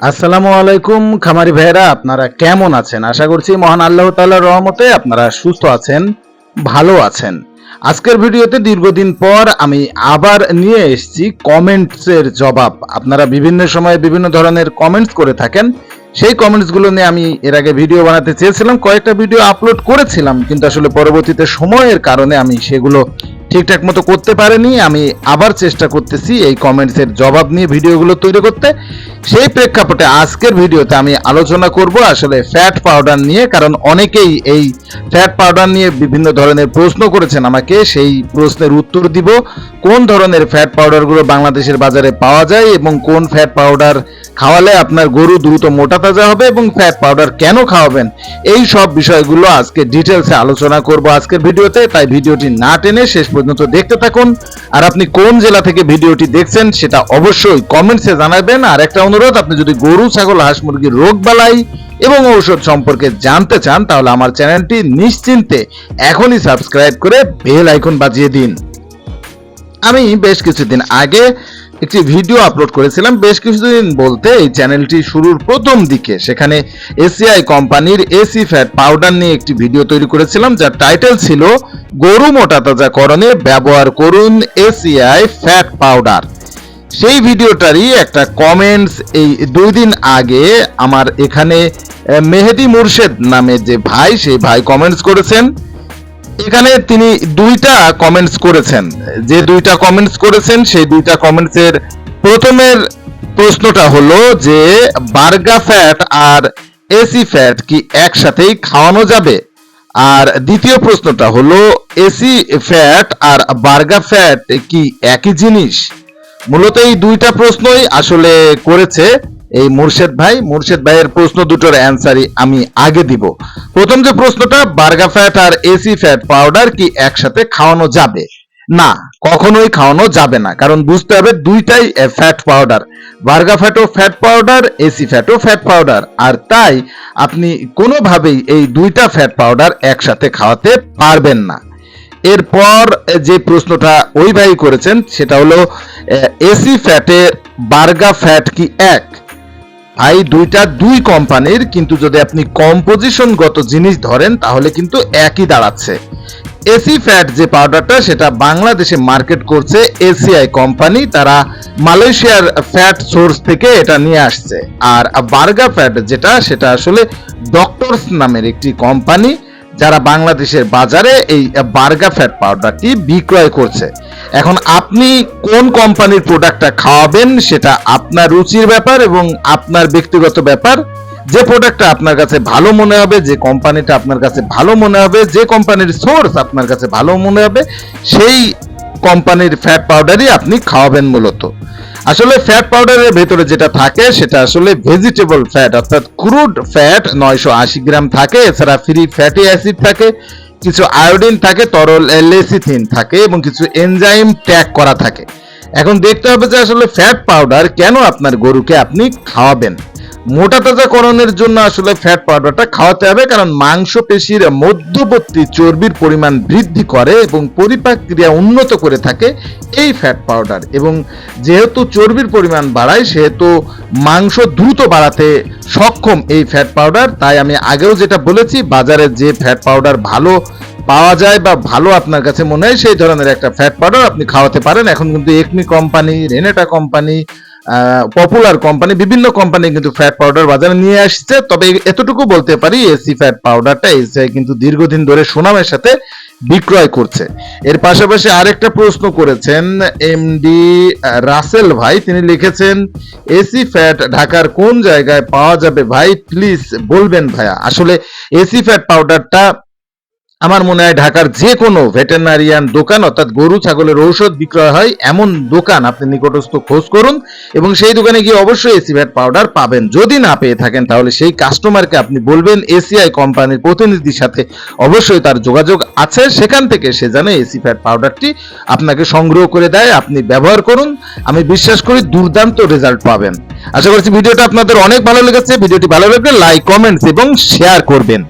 আসসালামু আলাইকুম খামারি ভাইরা আপনারা কেমন আছেন? আশা করছি মহান আল্লাহ তাআলার রহমতে আপনারা সুস্থ আছেন, ভালো আছেন। আজকের ভিডিওতে দীর্ঘদিন পর আমি আবার নিয়ে এসেছি কমেন্টসের জবাব। আপনারা বিভিন্ন সময়ে বিভিন্ন ধরনের কমেন্টস করে থাকেন। সেই কমেন্টসগুলো নিয়ে আমি এর আগে ভিডিও বানাতে চেয়েছিলাম, কয়েকটা ভিডিও আপলোড করেছিলাম, কিন্তু আসলে পরবর্তীতে সময়ের কারণে আমি সেগুলো ঠিকঠাক মতো করতে পারেনি, আমি আবার চেষ্টা করতেছি এই কমেন্টসের জবাব নিয়ে ভিডিওগুলো তৈরি করতে। সেই প্রেক্ষাপটে আজকের ভিডিওতে আমি আলোচনা করব আসলে ফ্যাট পাউডার নিয়ে, কারণ অনেকেই এই ফ্যাট পাউডার নিয়ে বিভিন্ন ধরনের প্রশ্ন করেছেন আমাকে, সেই প্রশ্নের উত্তর দিব। কোন ধরনের ফ্যাট পাউডারগুলো বাংলাদেশের বাজারে পাওয়া যায় এবং কোন ফ্যাট পাউডার খাওয়ালে আপনার গরু দ্রুত মোটা তাজা হবে এবং ফ্যাট পাউডার কেন খাওয়াবেন? এই সব বিষয়গুলো আজকে ডিটেলসে আলোচনা করব আজকের ভিডিওতে, তাই ভিডিওটি না টেনে শেষ পর্যন্ত দেখতে থাকুন। আর আপনি কোন জেলা থেকে ভিডিওটি দেখছেন সেটা অবশ্যই কমেন্টসে জানাবেন। আর একটা অনুরোধ, আপনি যদি গরু, ছাগল, হাঁস মুরগির রোগ বালাই এবং ঔষধ সম্পর্কে জানতে চান, তাহলে আমার চ্যানেলটি নিশ্চিন্তে এখনই সাবস্ক্রাইব করে বেল আইকন বাজিয়ে দিন। আমি বেশ কিছুদিন আগে একটি ভিডিও আপলোড করেছিলাম। বেশ কিছুদিন বলতে এই চ্যানেলটি শুরুর প্রথম দিকে। সেখানে এসিআই কোম্পানির এসি ফ্যাট পাউডার নিয়ে একটি ভিডিও তৈরি করেছিলাম, যার টাইটেল ছিল গরু মোটা তাজাকরণে ব্যবহার করুন এসিআই ফ্যাট পাউডার সেই ভিডিওটারই একটা কমেন্টস এই দুই দিন আগে আমার এখানে মেহেদি মুর্শেদ নামে যে ভাই, সেই ভাই কমেন্টস করেছেন। এখানে তিনি দুইটা কমেন্টস করেছেন। যে দুইটা কমেন্টস করেছেন, সেই দুইটা কমেন্টসের প্রথমের প্রশ্নটা হলো যে, বার্গা ফ্যাট আর এসি ফ্যাট কি একসাথেই খাওয়ানো যাবে? আর দ্বিতীয় প্রশ্নটা হলো, এসি ফ্যাট আর বার্গা ফ্যাট কি একই জিনিস? মূলত এই দুইটা প্রশ্নই আসলে করেছে এই মুর্শেদ ভাই। মুর্শেদ ভাইয়ের প্রশ্ন দুটোর অ্যান্সারই আমি আগে দিব। প্রথম যে প্রশ্নটা, বার্গা ফ্যাট আর এসি ফ্যাট পাউডার কি একসাথে খাওয়ানো যাবে? না, কখনোই খাওয়ানো যাবে না। কারণ বুঝতে হবে দুইটাই ফ্যাট পাউডার বার্গা ফ্যাটও ফ্যাট পাউডার এসি ফ্যাটও ফ্যাট পাউডার আর তাই আপনি কোনোভাবেই এই দুইটা ফ্যাট পাউডার একসাথে খাওয়াতে পারবেন না। এরপর যে প্রশ্নটা ওই ভাই করেছেন, সেটা হলো এসি ফ্যাটে বার্গা ফ্যাট কি এক? ভাই, দুইটা দুই কোম্পানির কিন্তু যদি আপনি কম্পোজিশনগত জিনিস ধরেন, তাহলে কিন্তু একই দাঁড়াচ্ছে। এসি ফ্যাট যে পাউডারটা সেটা বাংলাদেশে মার্কেট করছে এসিআই কোম্পানি তারা মালয়েশিয়ার ফ্যাট সোর্স থেকে এটা নিয়ে আসছে। আর বার্গা ফ্যাট যেটা, সেটা আসলে ডক্টরস নামের একটি কোম্পানি যারা বাংলাদেশের বাজারে এই বার্গা ফ্যাট পাউডারটি বিক্রয় করছে। এখন আপনি কোন কোম্পানির প্রোডাক্টটা খাওয়াবেন, সেটা আপনার রুচির ব্যাপার এবং আপনার ব্যক্তিগত ব্যাপার যে প্রোডাক্টটা আপনার কাছে ভালো মনে হবে, যে কোম্পানিটা আপনার কাছে ভালো মনে হবে, যে কোম্পানির সোর্স আপনার কাছে ভালো মনে হবে, সেই কোম্পানির ফ্যাট পাউডারই আপনি খাওয়াবেন মূলত। আসলে ফ্যাট পাউডারের ভেতরে যেটা থাকে, সেটা আসলে ভেজিটেবল ফ্যাট অর্থাৎ ক্রুড ফ্যাট নয়শো আশি গ্রাম থাকে, এছাড়া ফ্রি ফ্যাটি অ্যাসিড থাকে, কিছু আয়োডিন থাকে, তরল লেসিথিন থাকে, এবং কিছু এনজাইম ট্যাগ করা থাকে। এখন দেখতে হবে যে আসলে ফ্যাট পাউডার কেন আপনার গরুকে আপনি খাওয়াবেন। মোটা তাজাকরণের জন্য আসলে ফ্যাট পাউডারটা খাওয়াতে হবে, কারণ মাংস পেশির মধ্যবর্তী চর্বির পরিমাণ বৃদ্ধি করে এবং পরিপাক ক্রিয়া উন্নত করে থাকে এই ফ্যাট পাউডার এবং যেহেতু চর্বির পরিমাণ বাড়ায়, সেহেতু মাংস দ্রুত বাড়াতে সক্ষম এই ফ্যাট পাউডার তাই আমি আগেও যেটা বলেছি, বাজারে যে ফ্যাট পাউডার ভালো পাওয়া যায় বা ভালো আপনার কাছে মনে হয়, সেই ধরনের একটা ফ্যাট পাউডার আপনি খাওয়াতে পারেন। এখন কিন্তু Acme company Renata company Popular company বিভিন্ন কোম্পানি কিন্তু ফ্যাট পাউডার বাজারে নিয়ে আসছে। তবে এতটুকু বলতে পারি এসি ফ্যাট পাউডারটা এসিআই কিন্তু দীর্ঘদিন ধরে সুনামের সাথে বিক্রয় করছে। এর পাশাপাশি আরেকটা প্রশ্ন করেছেন এমডি রাসেল ভাই। তিনি লিখেছেন এসি ফ্যাট ঢাকার কোন জায়গায় পাওয়া যাবে ভাই? প্লিজ বলবেন ভাইয়া। আসলে এসি ফ্যাট পাউডারটা আমার মনে হয় ঢাকার যে কোনো ভেটেরিনারিয়ান দোকান, অর্থাৎ গরু, ছাগলের ঔষধ বিক্রয় হয়, এমন দোকান আপনি নিকটস্থ খোঁজ করুন এবং সেই দোকানে গিয়ে অবশ্যই এসি ভ্যাট পাউডার পাবেন। যদি না পেয়ে থাকেন, তাহলে সেই কাস্টমারকে আপনি বলবেন এসিআই কোম্পানির প্রতিনিধির সাথে অবশ্যই তার যোগাযোগ আছে। সেখান থেকে সে জানে এসি ফ্যাট পাউডারটি আপনাকে সংগ্রহ করে দেয়, আপনি ব্যবহার করুন। আমি বিশ্বাস করি দুর্দান্ত রেজাল্ট পাবেন। আশা করছি ভিডিওটা আপনাদের অনেক ভালো লেগেছে। ভিডিওটি ভালো লাগলে লাইক, কমেন্টস এবং শেয়ার করবেন।